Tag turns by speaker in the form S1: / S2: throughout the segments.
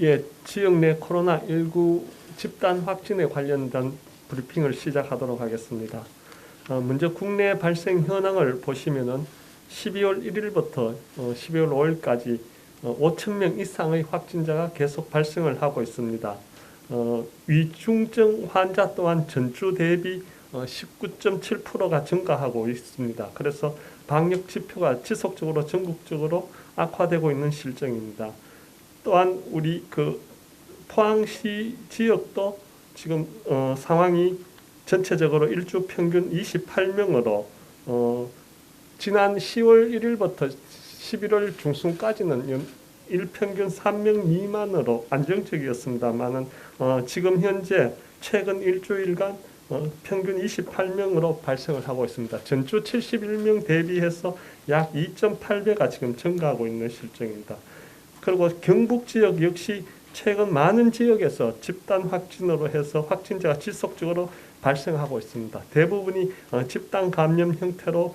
S1: 예, 지역 내 코로나19 집단 확진에 관련된 브리핑을 시작하도록 하겠습니다. 어, 먼저 국내 발생 현황을 보시면은 12월 1일부터 어, 12월 5일까지 어, 5천 명 이상의 확진자가 계속 발생을 하고 있습니다. 어, 위중증 환자 또한 전주 대비 어, 19.7%가 증가하고 있습니다. 그래서 방역 지표가 지속적으로 전국적으로 악화되고 있는 실정입니다. 또한 우리 그 포항시 지역도 지금 어, 상황이 전체적으로 일주 평균 28명으로 어, 지난 10월 1일부터 11월 중순까지는 연- 일평균 3명 미만으로 안정적이었습니다만은 어, 지금 현재 최근 일주일간 어, 평균 28명으로 발생을 하고 있습니다. 전주 71명 대비해서 약 2.8배가 지금 증가하고 있는 실정입니다. 그리고 경북 지역 역시 최근 많은 지역에서 집단 확진으로 해서 확진자가 지속적으로 발생하고 있습니다. 대부분이 어, 집단 감염 형태로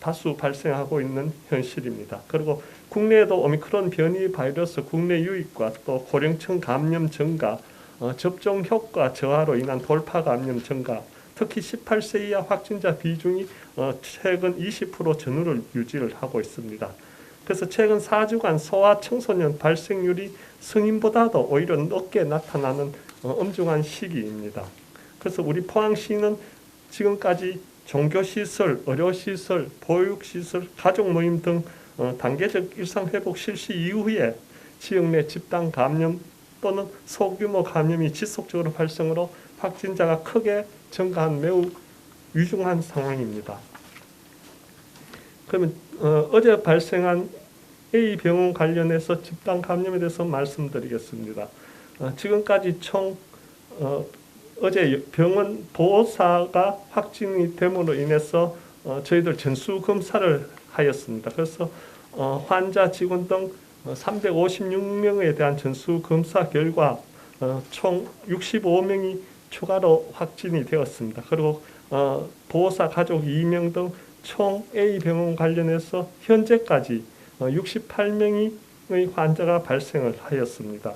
S1: 다수 발생하고 있는 현실입니다. 그리고 국내에도 오미크론 변이 바이러스 국내 유입과 또 고령층 감염 증가, 어, 접종 효과 저하로 인한 돌파 감염 증가, 특히 18세 이하 확진자 비중이 어, 최근 20% 전후를 유지를 하고 있습니다. 그래서 최근 4주간 소아 청소년 발생률이 성인보다도 오히려 높게 나타나는 어, 엄중한 시기입니다. 그래서 우리 포항시는 지금까지 종교시설, 의료시설, 보육시설, 가족 모임 등 어, 단계적 일상 회복 실시 이후에 지역 내 집단 감염 또는 소규모 감염이 지속적으로 발생으로 확진자가 크게 증가한 매우 위중한 상황입니다. 그러면 어, 어제 발생한 A 병원 관련해서 집단 감염에 대해서 말씀드리겠습니다. 어, 지금까지 총 어, 어제 병원 보호사가 확진이 됨으로 인해서 어, 저희들 전수 검사를 하였습니다. 그래서 어, 환자 직원 등 356명에 대한 전수 검사 결과 어, 총 65명이 추가로 확진이 되었습니다. 그리고 어, 보호사 가족 2명 등 총 A 병원 관련해서 현재까지 어, 68명의 환자가 발생을 하였습니다.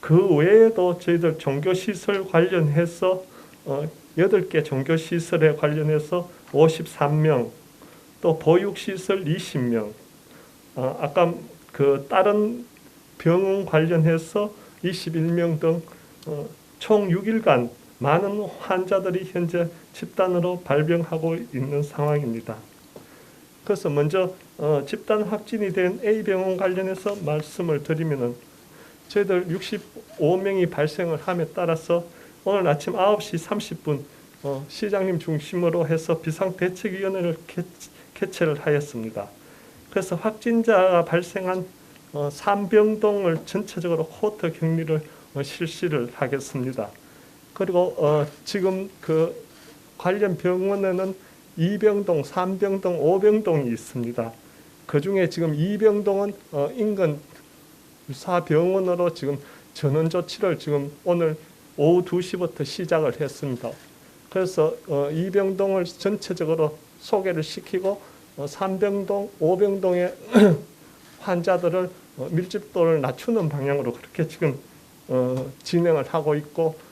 S1: 그 외에도 저희들 종교시설 관련해서 어, 8개 종교시설에 관련해서 53명, 또 보육시설 20명, 어, 아까 그 다른 병원 관련해서 21명 등 어, 총 6일간 많은 환자들이 현재 집단으로 발병하고 있는 상황입니다. 그래서 먼저 어, 집단 확진이 된 A 병원 관련해서 말씀을 드리면은 저희들 65명이 발생을 함에 따라서 오늘 아침 9시 30분 어, 시장님 중심으로 해서 비상대책위원회를 개, 개최를 하였습니다. 그래서 확진자가 발생한 어, 삼병동을 전체적으로 코호트 격리를 어, 실시를 하겠습니다. 그리고 어, 지금 그 관련 병원에는 이병동, 삼병동, 오병동이 있습니다. 그 중에 지금 이병동은 어, 인근 유사병원으로 지금 전원 조치를 지금 오늘 오후 2시부터 시작을 했습니다. 그래서 어, 이병동을 전체적으로 소개를 시키고 어, 삼병동, 오병동의 환자들을 어, 밀집도를 낮추는 방향으로 그렇게 지금 어, 진행을 하고 있고 어,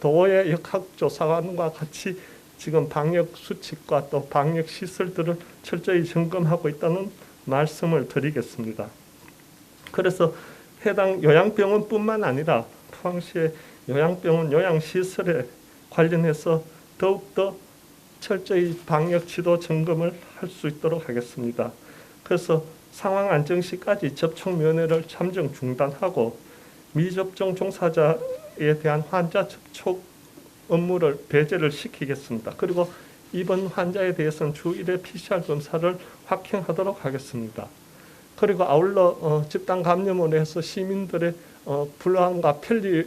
S1: 도의 역학조사관과 같이 지금 방역 수칙과 또 방역 시설들을 철저히 점검하고 있다는 말씀을 드리겠습니다. 그래서 해당 요양병원뿐만 아니라 포항시의 요양병원 요양시설에 관련해서 더욱더 철저히 방역 지도 점검을 할 수 있도록 하겠습니다. 그래서 상황 안정 시까지 접촉 면회를 잠정 중단하고 미접종 종사자에 대한 환자 접촉 업무를 배제를 시키겠습니다. 그리고 이번 환자에 대해서는 주 1회 PCR 검사를 확행하도록 하겠습니다. 그리고 아울러 어, 집단 감염으로 해서 시민들의 어, 불안과 편리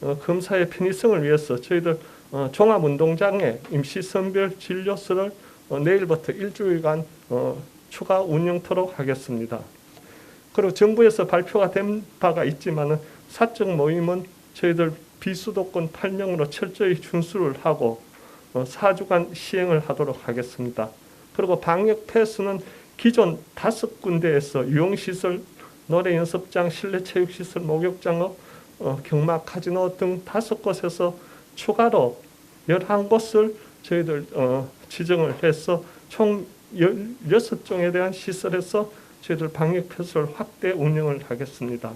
S1: 어, 검사의 편의성을 위해서 저희들 어, 종합운동장에 임시 선별 진료소를 어, 내일부터 일주일간 어, 추가 운영토록 하겠습니다. 그리고 정부에서 발표가 된 바가 있지만은 사적 모임은 저희들 비수도권 8명으로 철저히 준수를 하고 어, 4주간 시행을 하도록 하겠습니다. 그리고 방역 패스는 기존 다섯 군데에서 유용시설 노래 연습장, 실내 체육시설, 목욕장, 어, 경마, 카지노 등 다섯 곳에서 추가로 11곳을 저희들 어, 지정을 해서 총 16종에 대한 시설에서 저희들 방역 패스를 확대 운영을 하겠습니다.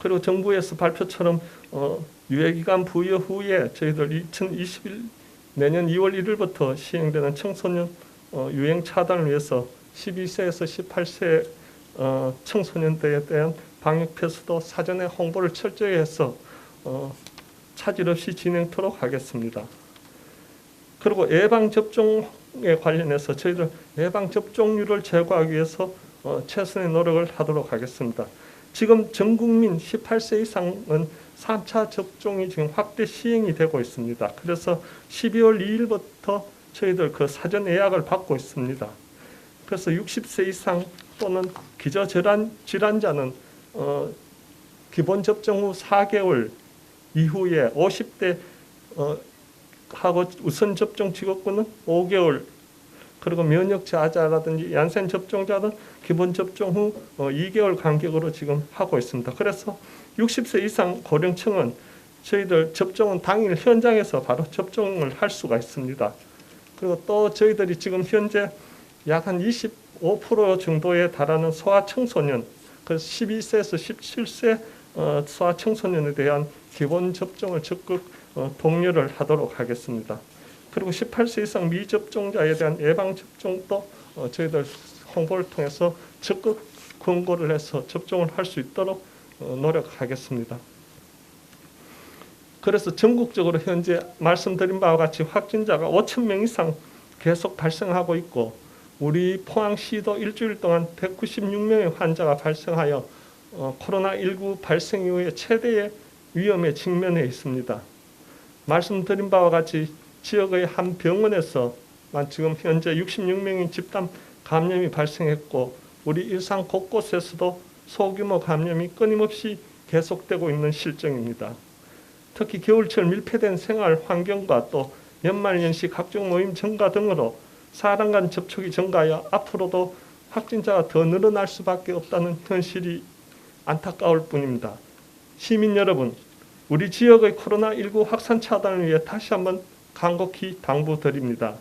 S1: 그리고 정부에서 발표처럼 어, 유예기간 부여 후에 저희들 2021 내년 2월 1일부터 시행되는 청소년 어, 유행 차단을 위해서 12세에서 18세 어, 청소년들에 대한 방역 패스도 사전에 홍보를 철저히 해서 어, 차질 없이 진행토록 하겠습니다. 그리고 예방 접종에 관련해서 저희들 예방 접종률을 제고하기 위해서 어, 최선의 노력을 하도록 하겠습니다. 지금 전 국민 18세 이상은 3차 접종이 지금 확대 시행이 되고 있습니다. 그래서 12월 2일부터 저희들 그 사전 예약을 받고 있습니다. 그래서 60세 이상 또는 기저질환 질환자는 어, 기본 접종 후 4개월 이후에 50대 어, 하고 우선 접종 직업군은 5개월 그리고 면역 저하자라든지 얀센 접종자는 기본 접종 후 어, 2개월 간격으로 지금 하고 있습니다. 그래서 60세 이상 고령층은 저희들 접종은 당일 현장에서 바로 접종을 할 수가 있습니다. 그리고 또 저희들이 지금 현재 약 한 25% 정도에 달하는 소아 청소년, 그 12세에서 17세 어, 소아 청소년에 대한 기본 접종을 적극 어, 독려를 하도록 하겠습니다. 그리고 18세 이상 미접종자에 대한 예방 접종도 어, 저희들 홍보를 통해서 적극 권고를 해서 접종을 할 수 있도록 어, 노력하겠습니다. 그래서 전국적으로 현재 말씀드린 바와 같이 확진자가 5천 명 이상 계속 발생하고 있고 우리 포항시도 일주일 동안 196명의 환자가 발생하여 어, 코로나19 발생 이후에 최대의 위험에 직면해 있습니다. 말씀드린 바와 같이 지역의 한 병원에서 지금 현재 66명의 집단 감염이 발생했고 우리 일상 곳곳에서도 소규모 감염이 끊임없이 계속되고 있는 실정입니다. 특히 겨울철 밀폐된 생활 환경과 또 연말연시 각종 모임 증가 등으로 사람 간 접촉이 증가하여 앞으로도 확진자가 더 늘어날 수밖에 없다는 현실이 안타까울 뿐입니다. 시민 여러분, 우리 지역의 코로나19 확산 차단을 위해 다시 한번 간곡히 당부드립니다.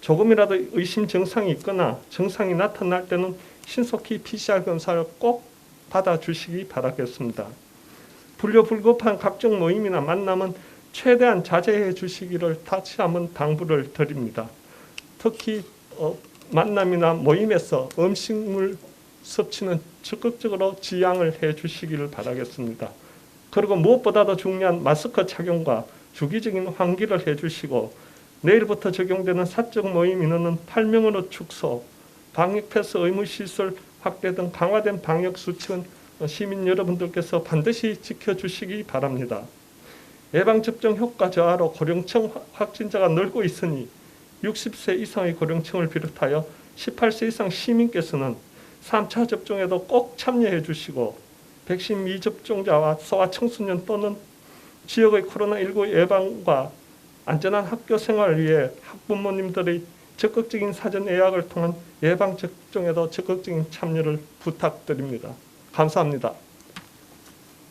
S1: 조금이라도 의심 증상이 있거나 증상이 나타날 때는 신속히 PCR 검사를 꼭 받아주시기 바라겠습니다. 불효불급한 각종 모임이나 만남은 최대한 자제해 주시기를 다시 한번 당부를 드립니다. 특히 어, 만남이나 모임에서 음식물 섭취는 적극적으로 지양을 해 주시기를 바라겠습니다. 그리고 무엇보다도 중요한 마스크 착용과 주기적인 환기를 해 주시고 내일부터 적용되는 사적 모임 인원은 8명으로 축소, 방역 패스 의무 시설 확대 등 강화된 방역 수칙은 시민 여러분들께서 반드시 지켜주시기 바랍니다. 예방 접종 효과 저하로 고령층 확진자가 늘고 있으니 60세 이상의 고령층을 비롯하여 18세 이상 시민께서는 3차 접종에도 꼭 참여해 주시고 백신 미접종자와 소아 청소년 또는 지역의 코로나19 예방과 안전한 학교 생활을 위해 학부모님들의 적극적인 사전 예약을 통한 예방 접종에도 적극적인 참여를 부탁드립니다. 감사합니다.